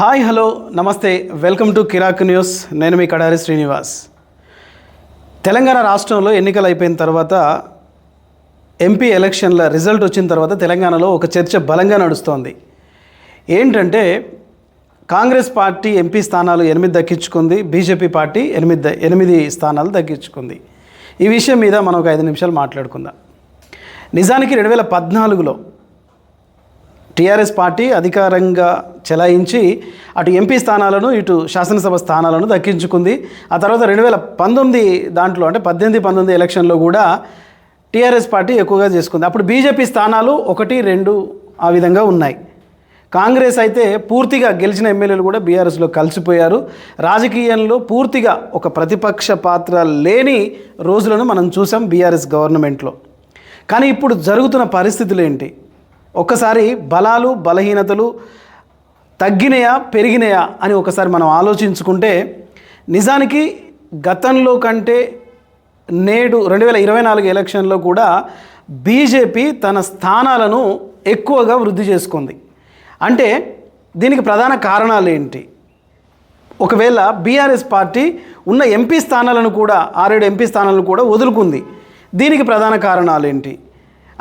Hi hello namaste welcome to Kirak news. నేను మీ కడారి శ్రీనివాస్. తెలంగాణ రాష్ట్రంలో ఎన్నికలు అయిపోయిన తర్వాత ఎంపీ ఎలక్షన్ల రిజల్ట్ వచ్చిన తర్వాత తెలంగాణలో ఒక చర్చ బలంగా నడుస్తోంది. ఏంటంటే కాంగ్రెస్ పార్టీ ఎంపీ స్థానాలు ఎనిమిది దక్కించుకుంది బీజేపీ పార్టీ ఎనిమిది ఎనిమిది స్థానాలు దక్కించుకుంది. ఈ విషయం మీద మనం ఒక ఐదు నిమిషాలు మాట్లాడుకుందాం. నిజానికి రెండు వేల పద్నాలుగులో టీఆర్ఎస్ పార్టీ అధికారంగా చెలాయించి అటు ఎంపీ స్థానాలను ఇటు శాసనసభ స్థానాలను దక్కించుకుంది. ఆ తర్వాత రెండు వేల పంతొమ్మిది దాంట్లో అంటే పద్దెనిమిది పంతొమ్మిది ఎలక్షన్లో కూడా టీఆర్ఎస్ పార్టీ ఎక్కువగా చేసుకుంది. అప్పుడు బీజేపీ స్థానాలు ఒకటి రెండు ఆ విధంగా ఉన్నాయి. కాంగ్రెస్ అయితే పూర్తిగా గెలిచిన ఎమ్మెల్యేలు కూడా బీఆర్ఎస్లో కలిసిపోయారు. రాజకీయంలో పూర్తిగా ఒక ప్రతిపక్ష పాత్ర లేని రోజులను మనం చూసాం బీఆర్ఎస్ గవర్నమెంట్లో. కానీ ఇప్పుడు జరుగుతున్న పరిస్థితులు ఏంటి? ఒక్కసారి బలాలు బలహీనతలు తగ్గినయా పెరిగినాయా అని ఒకసారి మనం ఆలోచించుకుంటే నిజానికి గతంలో కంటే నేడు రెండు వేల ఇరవై నాలుగు ఎలక్షన్లో కూడా బీజేపీ తన స్థానాలను ఎక్కువగా వృద్ధి చేసుకుంది. అంటే దీనికి ప్రధాన కారణాలు ఏంటి? ఒకవేళ బీఆర్ఎస్ పార్టీ ఉన్న ఎంపీ స్థానాలను కూడా ఆరేడు ఎంపీ స్థానాలను కూడా వదులుకుంది. దీనికి ప్రధాన కారణాలు ఏంటి?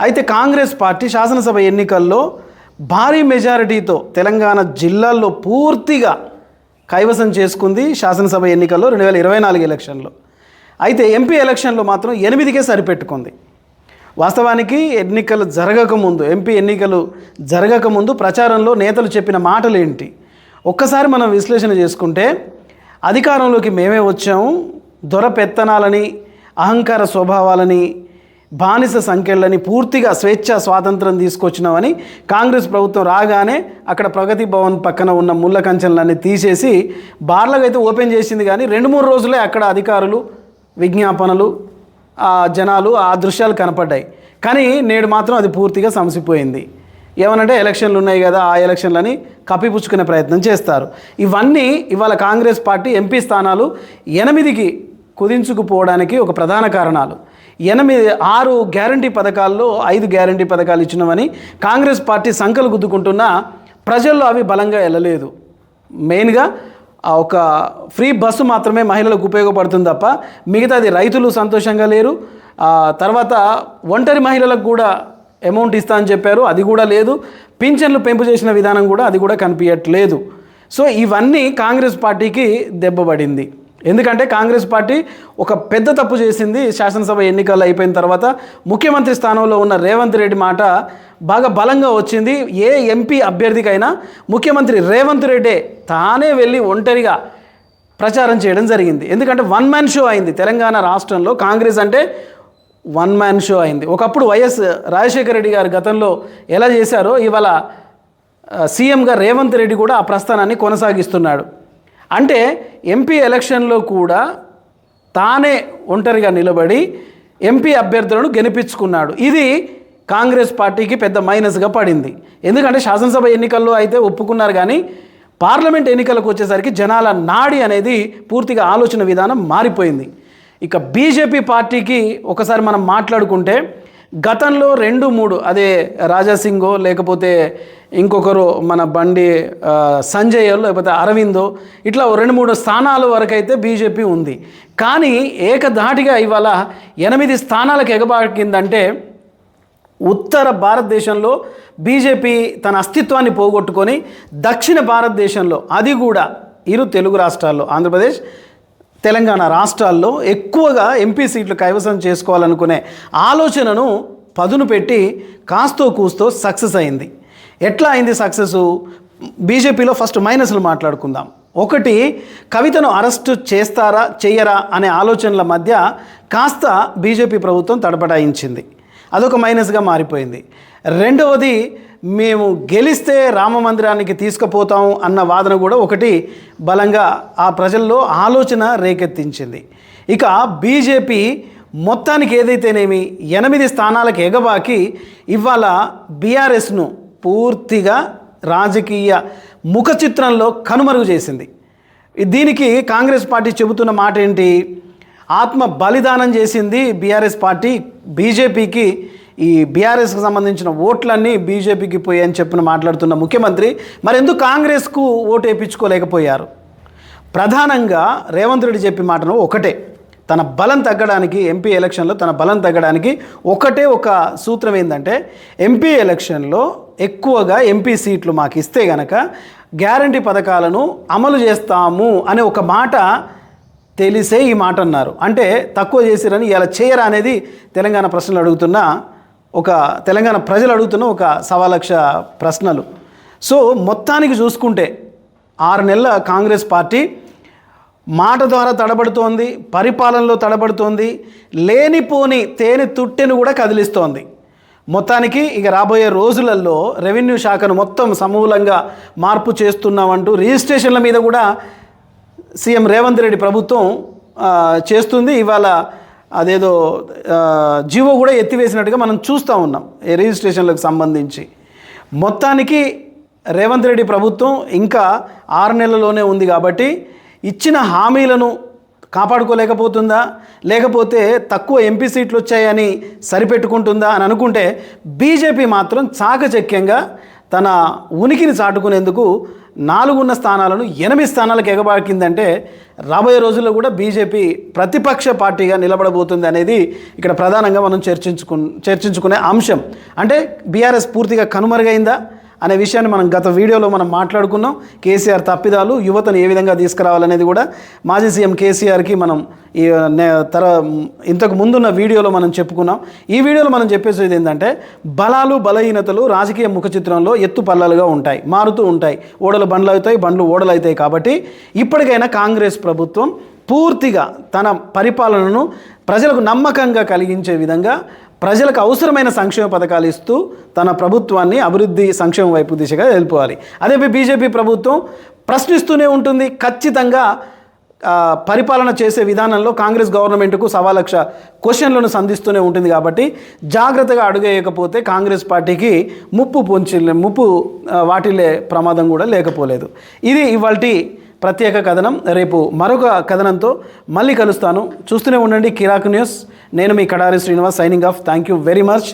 అయితే కాంగ్రెస్ పార్టీ శాసనసభ ఎన్నికల్లో భారీ మెజారిటీతో తెలంగాణ జిల్లాల్లో పూర్తిగా కైవసం చేసుకుంది శాసనసభ ఎన్నికల్లో రెండు వేల ఇరవై నాలుగు ఎలక్షన్లో. అయితే ఎంపీ ఎలక్షన్లో మాత్రం ఎనిమిదికే సరిపెట్టుకుంది. వాస్తవానికి ఎన్నికలు జరగకముందు ఎంపీ ఎన్నికలు జరగకముందు ప్రచారంలో నేతలు చెప్పిన మాటలు ఏంటి ఒక్కసారి మనం విశ్లేషణ చేసుకుంటే అధికారంలోకి మేమే వచ్చాము దొర పెత్తనాలని అహంకార స్వభావాలని బానిస సంఖ్యలని పూర్తిగా స్వేచ్ఛ స్వాతంత్రం తీసుకొచ్చినామని కాంగ్రెస్ ప్రభుత్వం రాగానే అక్కడ ప్రగతి భవన్ పక్కన ఉన్న ముళ్ళ కంచెలన్నీ తీసేసి బార్లకు అయితే ఓపెన్ చేసింది కానీ రెండు మూడు రోజులే అక్కడ అధికారులు విజ్ఞాపనలు ఆ జనాలు ఆ దృశ్యాలు కనపడ్డాయి. కానీ నేడు మాత్రం అది పూర్తిగా సమసిపోయింది. ఏమనంటే ఎలక్షన్లు ఉన్నాయి కదా ఆ ఎలక్షన్లని కప్పిపుచ్చుకునే ప్రయత్నం చేస్తారు. ఇవన్నీ ఇవాళ కాంగ్రెస్ పార్టీ ఎంపీ స్థానాలు ఎనిమిదికి కుదించుకుపోవడానికి ఒక ప్రధాన కారణాలు. ఎనిమిది ఆరు గ్యారంటీ పథకాల్లో ఐదు గ్యారంటీ పథకాలు ఇచ్చినామని కాంగ్రెస్ పార్టీ సంకలు గుద్దుకుంటున్నా ప్రజల్లో అవి బలంగా వెళ్ళలేదు మెయిన్గా ఒక ఫ్రీ బస్సు మాత్రమే మహిళలకు ఉపయోగపడుతుంది తప్ప మిగతాది రైతులు సంతోషంగా లేరు. తర్వాత ఒంటరి మహిళలకు కూడా అమౌంట్ ఇస్తా అని చెప్పారు అది కూడా లేదు. పింఛన్లు పెంపు చేసిన విధానం కూడా అది కూడా కనిపించట్లేదు సో ఇవన్నీ కాంగ్రెస్ పార్టీకి దెబ్బపడింది. ఎందుకంటే కాంగ్రెస్ పార్టీ ఒక పెద్ద తప్పు చేసింది. శాసనసభ ఎన్నికలు అయిపోయిన తర్వాత ముఖ్యమంత్రి స్థానంలో ఉన్న రేవంత్ రెడ్డి మాట బాగా బలంగా వచ్చింది. ఏ ఎంపీ అభ్యర్థికైనా ముఖ్యమంత్రి రేవంత్ రెడ్డే తానే వెళ్ళి ఒంటరిగా ప్రచారం చేయడం జరిగింది. ఎందుకంటే వన్ మ్యాన్ షో అయింది తెలంగాణ రాష్ట్రంలో. కాంగ్రెస్ అంటే వన్ మ్యాన్ షో అయింది. ఒకప్పుడు వైఎస్ రాజశేఖర రెడ్డి గారు గతంలో ఎలా చేశారో ఇవాళ సీఎంగా రేవంత్ రెడ్డి కూడా ఆ ప్రస్థానాన్ని కొనసాగిస్తున్నాడు. అంటే ఎంపీ ఎలక్షన్లో కూడా తానే ఒంటరిగా నిలబడి ఎంపీ అభ్యర్థులను గెలిపించుకున్నాడు. ఇది కాంగ్రెస్ పార్టీకి పెద్ద మైనస్గా పడింది. ఎందుకంటే శాసనసభ ఎన్నికల్లో అయితే ఒప్పుకున్నారు కానీ పార్లమెంట్ ఎన్నికలకు వచ్చేసరికి జనాల నాడి అనేది పూర్తిగా ఆలోచన విధానం మారిపోయింది. ఇక బీజేపీ పార్టీకి ఒకసారి మనం మాట్లాడుకుంటే గతంలో రెండు మూడు అదే రాజాసింగో లేకపోతే ఇంకొకరు మన బండి సంజయో సంజయ్ లేకపోతే అరవిందో ఇట్లా రెండు మూడు స్థానాల వరకు అయితే బీజేపీ ఉంది. కానీ ఏకధాటిగా ఇవాళ ఎనిమిది స్థానాలకు ఎగబాకిందంటే ఉత్తర భారతదేశంలో బీజేపీ తన అస్తిత్వాన్ని పోగొట్టుకొని దక్షిణ భారతదేశంలో అది కూడా ఇరు తెలుగు రాష్ట్రాల్లో ఆంధ్రప్రదేశ్ తెలంగాణ రాష్ట్రాల్లో ఎక్కువగా ఎంపీ సీట్లు కైవసం చేసుకోవాలనుకునే ఆలోచనను పదును పెట్టి కాస్తో కూస్తో సక్సెస్ అయింది. ఎట్లా అయింది సక్సెస్? బీజేపీలో ఫస్ట్ మైనస్లు మాట్లాడుకుందాం. ఒకటి కవితను అరెస్టు చేస్తారా చెయ్యరా అనే ఆలోచనల మధ్య కాస్త బీజేపీ ప్రభుత్వం తడపడాయించింది అదొక మైనస్గా మారిపోయింది. రెండవది మేము గెలిస్తే రామ మందిరానికి తీసుకుపోతాం అన్న వాదన కూడా ఒకటి బలంగా ఆ ప్రజల్లో ఆలోచన రేకెత్తించింది. ఇక బీజేపీ మొత్తానికి ఏదైతేనేమి ఎనిమిది స్థానాలకు ఎగబాకి ఇవాళ బీఆర్ఎస్ను పూర్తిగా రాజకీయ ముఖ చిత్రంలో కనుమరుగు చేసింది. దీనికి కాంగ్రెస్ పార్టీ చెబుతున్న మాట ఏంటి ఆత్మ బలిదానం చేసింది బీఆర్ఎస్ పార్టీ. బీజేపీకి ఈ బీఆర్ఎస్కి సంబంధించిన ఓట్లన్నీ బీజేపీకి పోయాయని చెప్పిన మాట్లాడుతున్న ముఖ్యమంత్రి. మరి ఎందుకు కాంగ్రెస్కు ఓటు వేయించుకోలేకపోయారు? ప్రధానంగా రేవంత్ రెడ్డి చెప్పి మాటను ఒకటే. తన బలం తగ్గడానికి ఎంపీ ఎలక్షన్లో తన బలం తగ్గడానికి ఒకటే ఒక సూత్రం ఏంటంటే ఎంపీ ఎలక్షన్లో ఎక్కువగా ఎంపీ సీట్లు మాకు ఇస్తే గనక గ్యారంటీ పథకాలను అమలు చేస్తాము అనే ఒక మాట తెలిసే ఈ మాట అన్నారు. అంటే తక్కువ చేసిరని ఇలా చేయరా అనేది తెలంగాణ ప్రశ్నలు అడుగుతున్న ఒక తెలంగాణ ప్రజలు అడుగుతున్న ఒక సవా లక్ష ప్రశ్నలు. సో మొత్తానికి చూసుకుంటే ఆరు నెలల కాంగ్రెస్ పార్టీ మాట ద్వారా తడబడుతోంది పరిపాలనలో తడబడుతోంది లేనిపోని తేనె తుట్టెను కూడా కదిలిస్తోంది. మొత్తానికి ఇక రాబోయే రోజులలో రెవెన్యూ శాఖను మొత్తం సమూలంగా మార్పు చేస్తున్నామంటూ రిజిస్ట్రేషన్ల మీద కూడా సీఎం రేవంత్ రెడ్డి ప్రభుత్వం చేస్తుంది. ఇవాళ అదేదో జీవో కూడా ఎత్తివేసినట్టుగా మనం చూస్తూ ఉన్నాం ఈ రిజిస్ట్రేషన్లకు సంబంధించి. మొత్తానికి రేవంత్ రెడ్డి ప్రభుత్వం ఇంకా ఆరు నెలల్లోనే ఉంది కాబట్టి ఇచ్చిన హామీలను కాపాడుకోలేకపోతుందా? లేకపోతే తక్కువ ఎంపీ సీట్లు వచ్చాయని సరిపెట్టుకుంటుందా అని అనుకుంటే బీజేపీ మాత్రం చాకచక్యంగా తన ఉనికిని చాటుకునేందుకు నాలుగున్న స్థానాలను ఎనిమిది స్థానాలకు ఎగబాకిందంటే రాబోయే రోజుల్లో కూడా బీజేపీ ప్రతిపక్ష పార్టీగా నిలబడబోతుంది అనేది ఇక్కడ ప్రధానంగా మనం చర్చించుకు చర్చించుకునే అంశం. అంటే బీఆర్ఎస్ పూర్తిగా కనుమరుగైందా? అనే విషయాన్ని మనం గత వీడియోలో మనం మాట్లాడుకున్నాం. కేసీఆర్ తప్పిదాలు యువతను ఏ విధంగా తీసుకురావాలనేది కూడా మాజీ సీఎం కేసీఆర్కి మనం ఈ నే- తర ఇంతకు ముందున్న వీడియోలో మనం చెప్పుకున్నాం. ఈ వీడియోలో మనం చెప్పేసేది ఏంటంటే బలాలు బలహీనతలు రాజకీయ ముఖ చిత్రంలో ఎత్తు పల్లాలుగా ఉంటాయి మారుతూ ఉంటాయి. ఓడలు బండ్లు అవుతాయి బండ్లు ఓడలు అవుతాయి కాబట్టి ఇప్పటికైనా కాంగ్రెస్ ప్రభుత్వం పూర్తిగా తన పరిపాలనను ప్రజలకు నమ్మకంగా కలిగించే విధంగా ప్రజలకు అవసరమైన సంక్షేమ పథకాలు ఇస్తూ తన ప్రభుత్వాన్ని అభివృద్ధి సంక్షేమం వైపు దిశగా వెళ్ళిపోవాలి అదే బీజేపీ ప్రభుత్వం ప్రశ్నిస్తూనే ఉంటుంది ఖచ్చితంగా పరిపాలన చేసే విధానంలో కాంగ్రెస్ గవర్నమెంట్కు సవా లక్ష క్వశ్చన్లను సంధిస్తూనే ఉంటుంది కాబట్టి జాగ్రత్తగా అడుగేయకపోతే కాంగ్రెస్ పార్టీకి ముప్పు పొంచి ముప్పు వాటిల్లే ప్రమాదం కూడా లేకపోలేదు. ఇది ఇవాల్టి ప్రత్యేక కథనం. రేపు మరొక కథనంతో మళ్ళీ కలుస్తాను. చూస్తూనే ఉండండి కిరాక్ న్యూస్. నేను మీ Kadari Srinivas signing off thank you very much